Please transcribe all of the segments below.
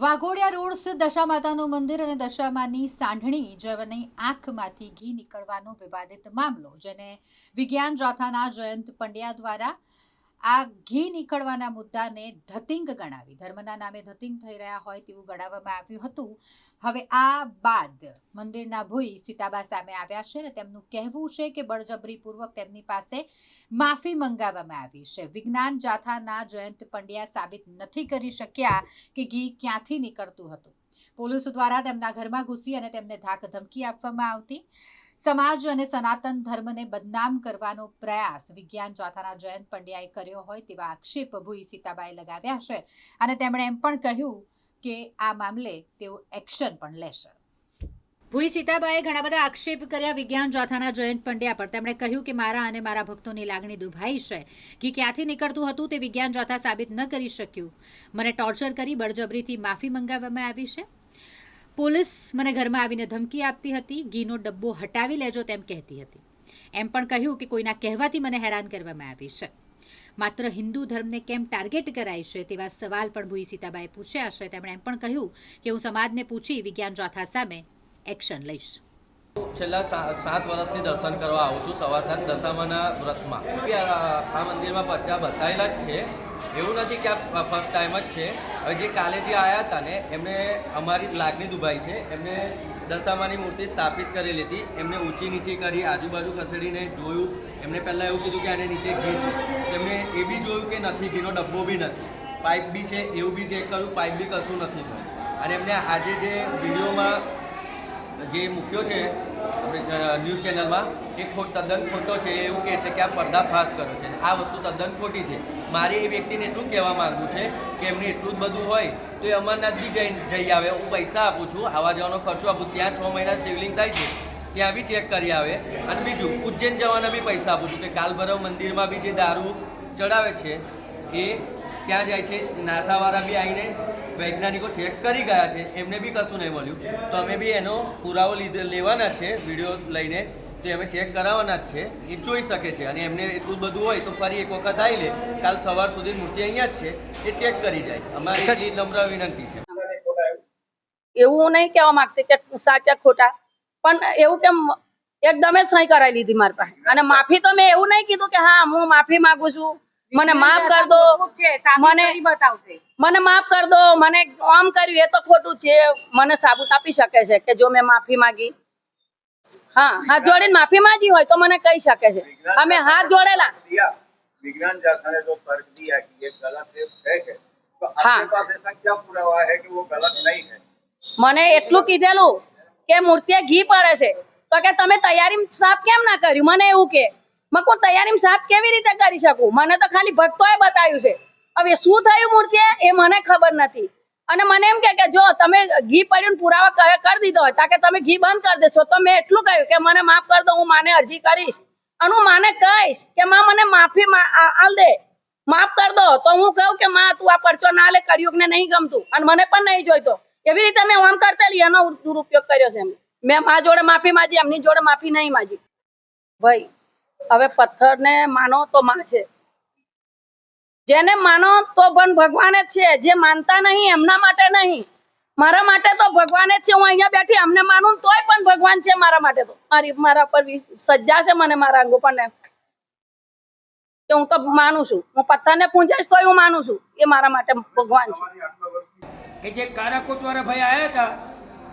Waghodia road સ્થિત દશામાતાનું મંદિર અને દશામાની સાંઢણી જવની આંખમાંથી ઘી નીકળવાનો વિવાદિત મામલો, જેને વિજ્ઞાન જાથાના જયંત પંડ્યા દ્વારા આ ઘી નીકળવાના મુદ્દાને ધતિંગ ગણાવી. ધર્મના નામે ધતિંગ થઈ રહ્યા હોય તેવું ગણાવવામાં આવ્યું હતું. હવે આ બાદ મંદિરના ભૂઈ સીતાબા સામે આવ્યા છે અને તેમનું કહેવું છે કે બળજબરીપૂર્વક તેમની પાસે માફી મંગાવવામાં આવી છે. વિજ્ઞાન જાથાના જયંત પંડ્યા સાબિત નથી કરી શક્યા કે ઘી ક્યાંથી નીકળતું હતું. પોલીસ દ્વારા તેમના ઘરમાં ઘૂસી અને તેમને ધાક ધમકી આપવામાં આવતી. સમાજ અને સનાતન ધર્મને બદનામ કરવાનો પ્રયાસ વિજ્ઞાન જાથાના જયંત પંડ્યાએ કર્યો હોય તેવા આક્ષેપ ભૂઈ સીતાબાએ લગાવ્યા છે. અને તેમણે એમ પણ કહ્યું કે આ મામલે તેઓ એક્શન પણ લેશે. ભૂઈ સીતાબાએ ઘણા બધા આક્ષેપ કર્યા વિજ્ઞાન જાથાના જયંત પંડ્યા પર. તેમણે કહ્યું કે મારા અને મારા ભક્તોની લાગણી દુભાઈ છે કે ક્યાંથી નીકળતું હતું તે વિજ્ઞાન જાથા સાબિત ન કરી શક્યું. મને ટોર્ચર કરી બળજબરીથી માફી મંગાવવામાં આવી છે. પોલીસ મને ઘરમાં આવીને ધમકી આપતી હતી, ઘીનો ડબ્બો હટાવી લેજો તેમ કહેતી હતી. એમ પણ કહ્યું કે કોઈના કહેવાથી મને હેરાન કરવામાં આવી છે. માત્ર હિન્દુ ધર્મને કેમ ટાર્ગેટ કરાય છે તેવા સવાલ પણ ભૂઈ સીતાબાએ પૂછ્યા છે. તેમણે એમ પણ કહ્યું કે હું સમાજને પૂછી વિજ્ઞાન જાથા સામે એક્શન લઈશ. છેલ્લા સાત વર્ષથી દર્શન કરવા આવું છું. સવાર સાંજ દશામાના વ્રતમાં. આ મંદિરમાં પરચા બતાવેલા જ છે. એવું નથી કે આ ફર્સ્ટ ટાઈમ જ છે. હવે જે કાલે જે આવ્યા હતા ને, એમને અમારી લાગણી દુભાઈ છે. એમને દશામાની મૂર્તિ સ્થાપિત કરેલી હતી. એમને ઊંચી નીચી કરી આજુબાજુ ખસેડીને જોયું. એમને પહેલાં એવું કીધું કે આને નીચે ઘી છે. એમને એ બી જોયું કે નથી, ઘીનો ડબ્બો બી નથી. પાઇપ બી છે, એવું બી ચેક કર્યું. પાઇપ બી કશું નથી મળ્યું અને એમને આજે જે વિડીયોમાં જે મૂક્યો છે ન્યૂઝ ચેનલમાં એ ખોટ તદ્દન ખોટો છે એવું કહે છે કે આ પર્દાફાશ કરો છે. આ વસ્તુ તદ્દન ખોટી છે. મારે એ વ્યક્તિને એટલું કહેવા માગું છે કે એમને એટલું જ બધું હોય તો એ અમરનાથ બી જઈ જઈ આવે. હું પૈસા આપું છું આવવા જવાનો ખર્ચો આપું, ત્યાં છ મહિના શિવલિંગ થાય છે, ત્યાં બી ચેક કરી આવે. અને બીજું, ઉજ્જૈન જવાના બી પૈસા આપું છું કે કાલભૈરવ મંદિરમાં બી જે દારૂ ચડાવે છે, એ ક્યાં જાય છે? નાસાવાળા બી આવીને વૈજ્ઞાનિકો ચેક કરી ગયા છે. એમને બી કશું નહીં મળ્યું. તો અમે બી એનો પુરાવો લીધે લેવાના છે, વીડિયો લઈને. તો અમે ચેક કરાવવાના જ છે એ જોઈ શકે છે. અને એમને એટલું બધું હોય તો ફરી એક વખત આવી લે. કાલ સવાર સુધી મૂર્તિ અહીંયા જ છે એ ચેક કરી જાય. અમારી નમ્ર વિનંતી છે. એવું હું નહીં કહેવા માંગતી કે સાચા ખોટા પણ એવું કેમ એકદમ જ સહી કરાવી લીધી મારી પાસે. અને માફી તો મેં એવું નહીં કીધું કે હા હું માફી માંગુ છું. મને માફ કર દો. મને મને માફ કર દો. મને આમ કર્યું એ તો ખોટું છે. મને સાબુત આપી શકે છે કે જો મેં માફી માંગી. હા હાથ જોડીને માફી માંગી હોય તો મને કહી શકે છે અમે હાથ જોડેલા दिया विज्ञान जाता ने जो तर्क दिया कि ये गलत है फेक है तो हाँ। आपके पास ऐसा क्या पुरावा है कि वो गलत नहीं है મને એટલું કીધેલું કે મૂર્તિએ ઘી પડે છે તો કે તમે તૈયારી સાફ કેમ ના કર્યું મને એવું કે મેં કહું તૈયારી સાફ કેવી રીતે કરી શકું મને તો ખાલી ભક્તોએ બતાવ્યું છે હવે શું થયું મૂર્તિએ એ મને ખબર નથી અને મને એમ કે જો તમે ઘી પડ્યું પુરાવા કરી દીધો હોય, તાકે તમે ઘી બંધ કરી દેશો. તો મેં એટલું કહ્યું કે મને માફ કરી દો, હું માને અરજી કરીશ. અને હું માને કહીશ કે માં મને માફી આલ દે. માફ કરી દો. તો હું કહું કે માં, તું આ પરચો ના લે કર્યું ને નહીં ગમતું. અને મને પણ નહીં જોઈતો. એવી રીતે મેં ઓમ કરતેલી, એનો દુરુપયોગ કર્યો છે મેં મા જોડે માફી માંગી, એમની જોડે માફી નહીં માજી ભાઈ, હવે પથ્થરને માનો તો માં છે. જેને માનો તો પણ ભગવાન જ છે. જે માનતા નહીં, એમના માટે નહીં. મારા માટે તો ભગવાન જ છે. હું અહીંયા બેઠી અમને માનું તોય પણ ભગવાન છે મારા માટે તો. મારી, મારા પર સજ્જા છે મને મારા અંગો પણ કે હું તો માનું છું. હું પથ્થરને પૂંજાઈશ તોય હું માનું છું. એ મારા માટે ભગવાન છે. કે જે કારાકોટવાળા ભાઈ આવ્યા હતા,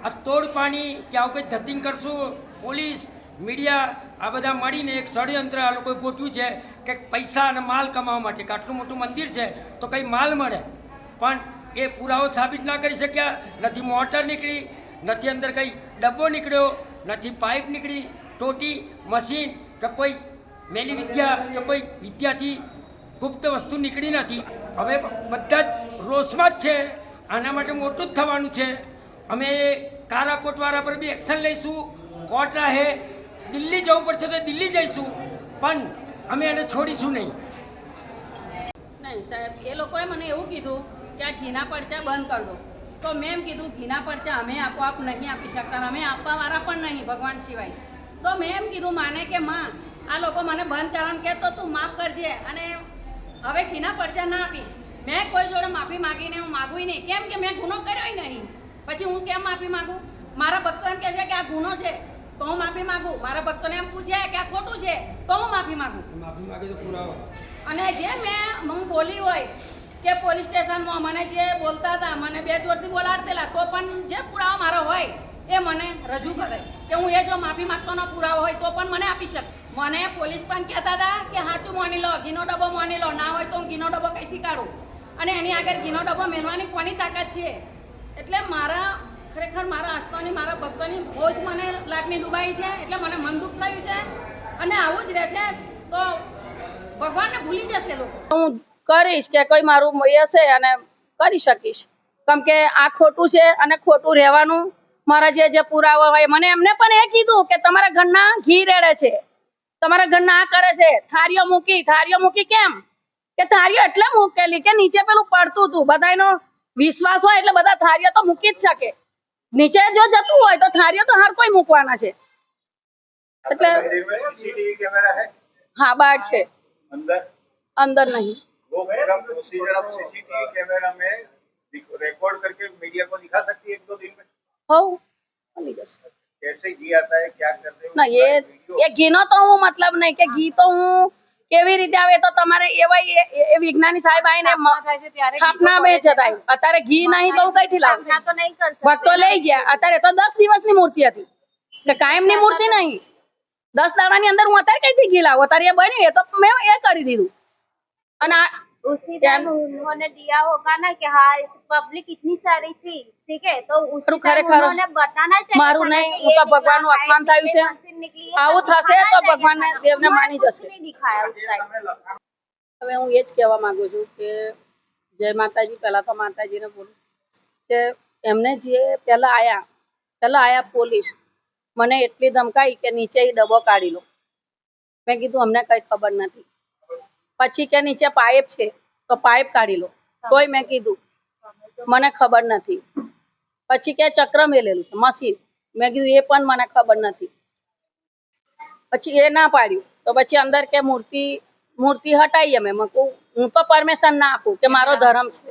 આ તોડ પાણી કે આવું કંઈ ધતિંગ કરશું? પોલીસ? મીડિયા આ બધા મળીને એક ષડયંત્ર આ લોકોએ ગોઠવ્યું છે કે પૈસા અને માલ કમાવા માટે, કે આટલું મોટું મંદિર છે તો કંઈ માલ મળે. પણ એ પુરાવો સાબિત ના કરી શક્યા. નથી મોટર નીકળી, નથી અંદર કંઈ ડબ્બો નીકળ્યો, નથી પાઇપ નીકળી, ટોટી, મશીન કે કોઈ મેલી વિદ્યા કે કોઈ વિદ્યાથી ગુપ્ત વસ્તુ નીકળી નથી. હવે બધા જ રોષમાં જ છે. આના માટે મોટું જ થવાનું છે. અમે કારાકોટવાળા પર બી એક્શન લઈશું. કોર્ટ રાહે દિલ્હી જવું પડશે તો દિલ્હી જઈશું. પણ અમે એને છોડીશું નહીં. નહીં સાહેબ, એ લોકોએ મને એવું કીધું કે આ ઘીના પરચા બંધ કરી દો. તો મેં એમ કીધું, ઘીના પરચા અમે આપોઆપ નહીં આપી શકતા અમે આપવાવાળા પણ નહીં, ભગવાન સિવાય. તો મેં એમ કીધું, માને કે માં, આ લોકો મને બંધ કરવાનું કે તો તું માફ કરજે અને હવે ઘીના પરચા ના આપીશ. મેં કોઈ જોડે માફી માગીને હું માગું નહીં. કેમ કે મેં ગુનો કર્યો નહીં. પછી હું કેમ માફી માગું? મારા ભક્તો એમ કહે છે કે આ ગુનો છે. તો હું માફી માંગુ. મારા ભક્તોને એમ પૂછે કે આ ખોટું છે તો હું માફી માગું. માફી માંગે તો પુરાવો. અને જે મેં હું બોલી હોય કે પોલીસ સ્ટેશનમાં મને જે બોલતા હતા મને બે જોરથી બોલાડતેલા તો પણ જે પુરાવો મારો હોય એ મને રજૂ કરે કે હું એ જો માફી માંગતોનો પુરાવો હોય તો પણ મને આપી શકે. મને પોલીસ પણ કહેતા હતા કે સાચું માની લો ઘીનો ડબ્બો માની લો ના હોય તો હું ઘીનો ડબ્બો કંઈથી કાઢું? અને એની આગળ ઘીનો ડબ્બો મેળવાની કોની તાકાત છે? એટલે મારા ખરેખર મારા આસ્થાની, મારા ભક્તોની બહુ જ મને લાગણી દુબાઈ છે, એટલે મને મન દુઃખ થયું છે. અને આવું જ રહેશે તો ભગવાનને ભૂલી જશે લોકો. હું કરીશ કે કોઈ મારું હશે અને કરી શકીશ. કેમ કે આ ખોટું છે અને ખોટું રહેવાનું મારા જે જે પુરાવા હોય, મને એમને પણ એ કીધું કે તમારા ઘરના ઘી રેડે છે. તમારા ઘરના આ કરે છે. થારીઓ મૂકી થારીઓ મૂકી કેમ? કે થારીઓ એટલે મૂકેલી કે નીચે પેલું પડતું હતું. બધાનો વિશ્વાસ હોય એટલે બધા થારીઓ તો મૂકી જ શકે. નીચે જો જતું હોય તો થારીઓ તો હર કોઈ મૂકવાના છે એટલે मंदिर में सीसीटीवी कैमरा है હા બાર છે अंदर અંદર નહીં वो पूरा प्रोसीजर आप सीसीटीवी कैमरा में रिकॉर्ड करके मीडिया को दिखा सकती है एक दो दिन में હોવ બની જશે कैसे घी आता है क्या करते हैं ના એ એ ઘીનો તો હું મતલબ નહીં કે ઘી તો હું કેવી રીતે આવે તો તમારે એવા એ- વિજ્ઞાની સાહેબ આવીને સ્થાપના બે જતા અત્યારે ઘી નહીં તો હું કઈથી લાવું? ભક્તો લઈ ગયા. અત્યારે તો દસ દિવસની મૂર્તિ હતી. કે કાયમની મૂર્તિ નહીં. દસ દાડાની અંદર હું અત્યારે કઈથી ઘી લાવું? અત્યારે એ બન્યું એ તો મેં એ કરી દીધું. અને उसी टाइम उन्होंने दिया होगा ना कि हाँ इस पब्लिक इतनी सारी थी ठीक है तो उसी खरू- टाइम खरेखर उन्होंने बताना चाहिए મારું था નહીં कि હું ये તો निकला, ભગવાનનું fire અપમાન થયું છે निकली, मशीन निकली, ये આવું सब થશે बताना તો चाहिए ભગવાનને था। દેવને उन्होंने માની कुछ જશે नहीं दिखाया उस टाइम હવે હું એ જ કહેવા માંગુ છું કે જય માતાજી પહેલા તો માતાજીને બોલું કે એમને જે પહેલા આયા પહેલા આયા પોલીસ મને એટલી ધમકાઈ કે નીચે ઈ ડબ્બો કાઢી લો મેં કીધું અમને કઈ ખબર નથી પછી કે નીચે પાઇપ છે તો પાઇપ કાઢી લો. તોય મેં કીધું. મને ખબર નથી. પછી કે ચક્ર મેલેલું છે મશીન. મેં કીધું એ પણ મને ખબર નથી. પછી એ ના પાડ્યું. તો પછી અંદર કે મૂર્તિ મૂર્તિ હટાવી અમે. મેં કહું હું તો પરમિશન ના આપું કે મારો ધર્મ છે.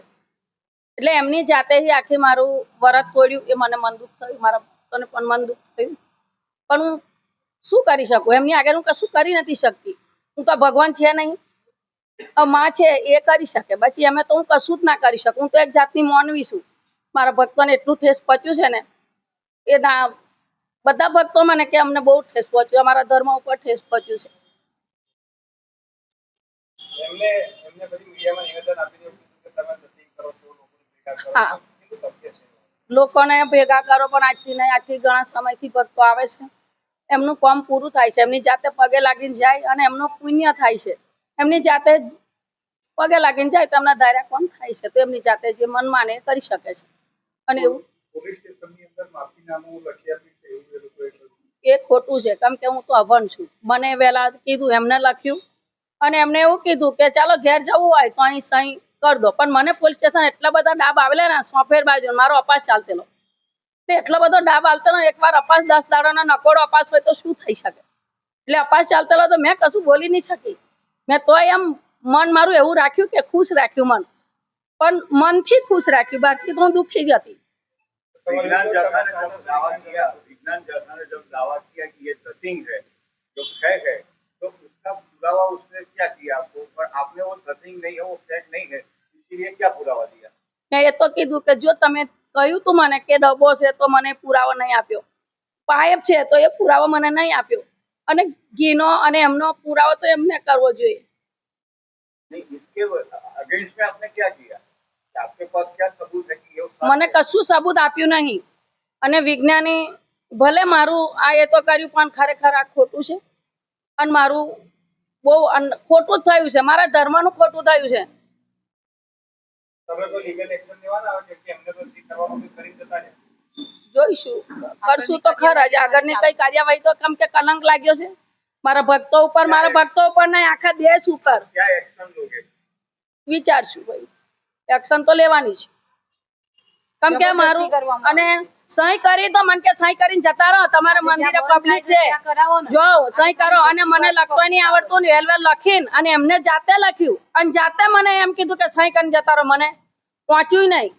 એટલે એમની જાતે આખી મારું વરત તોડ્યું. એ મને મન દુઃખ થયું. મારા ભક્તોને પણ મન દુઃખ થયું. પણ હું શું કરી શકું? એમની આગળ હું કશું કરી નથી શકતી. હું તો ભગવાન છે નહીં. માં છે એ કરી શકે. પછી અમે તો હું કશું જ ના કરી શકું. હું તો એક જાતની માનવી છું. મારા ભક્તોને એટલું ઠેસ પહોંચ્યું છે ને એ ના બધા ભક્તો મને કે અમને બહુ ઠેસ પહોંચ્યું. અમારા ધર્મ ઉપર ઠેસ પહોંચ્યું છે. હા. લોકોને ભેગા કરો પણ આજથી નહીં. આજથી ઘણા સમયથી ભક્તો આવે છે. એમનું કામ પૂરું થાય છે. એમની જાતે પગે લાગીને જાય અને એમનો પુણ્ય થાય છે. એમની જાતે જ પગે લાગીને જાય તો એમના ધાર્યા કોણ થાય છે તો એમની જાતે જે મન માને કરી શકે છે. અને એવું એ ખોટું છે. કેમ કે હું તો અભણ છું. મને વહેલા કીધું એમને લખ્યું અને એમને એવું કીધું કે ચાલો ઘેર જવું હોય તો અહીં સહી કરી દો. પણ મને પોલીસ સ્ટેશન એટલા બધા ડાબ આવેલા ને સોફેર બાજુ મારો અપાસ ચાલતેલો તે એટલો બધો ડાબ આલતેલો એકવાર અપાસ દસ દાડાનો નકોડો અપાસ હોય તો શું થઈ શકે? એટલે અપાસ ચાલતેલો તો મેં કશું બોલી નહીં શકી. મેં તોય એમ મન મારું એવું રાખ્યું કે ખુશ રાખ્યું મન. પણ મનથી ખુશ રાખ્યું બાકી તો હું દુઃખી જ હતી. એ તો કીધું કે જો તમે કહ્યું તું મને કે ડબ્બો છે તો મને પુરાવો નહીં આપ્યો. પાઇપ છે તો એ પુરાવો મને નહીં આપ્યો. અને ઘીનો અને એમનો પુરાવો તો એમને કરવો જોઈએ. મને કશું સબૂત આપ્યું નહીં. અને વિજ્ઞાની ભલે મારું આ એ તો કર્યું પણ ખરેખર આ ખોટું છે. અને મારું બહુ ખોટું જ થયું છે. મારા ધર્મનું ખોટું થયું છે. તમે તો લીગલ એક્શન લેવાના આવે કે એમને તો કરી જતા જોઈશું. કરશું તો ખરા જ. આગળની કઈ કાર્યવાહી તો કેમ કે કલંક લાગ્યો છે. મારા ભક્તો ઉપર મારા ભક્તો ઉપર નહીં આખા દેશ ઉપર. વિચારશું ભાઈ. એક્શન તો લેવાની છે. કેમ કે મારું અને સહી કરી તો મન કે સહી કરીને જતા રહો. તમારે મંદિરે પબ્લિક છે. જો સહી કરો. અને મને લખતો નહીં આવડતું ને વેલવેલ લખીને અને એમને જાતે લખ્યું. અને જાતે મને એમ કીધું કે સહી કરીને જતા રહો. મને પહોંચ્યું નહીં.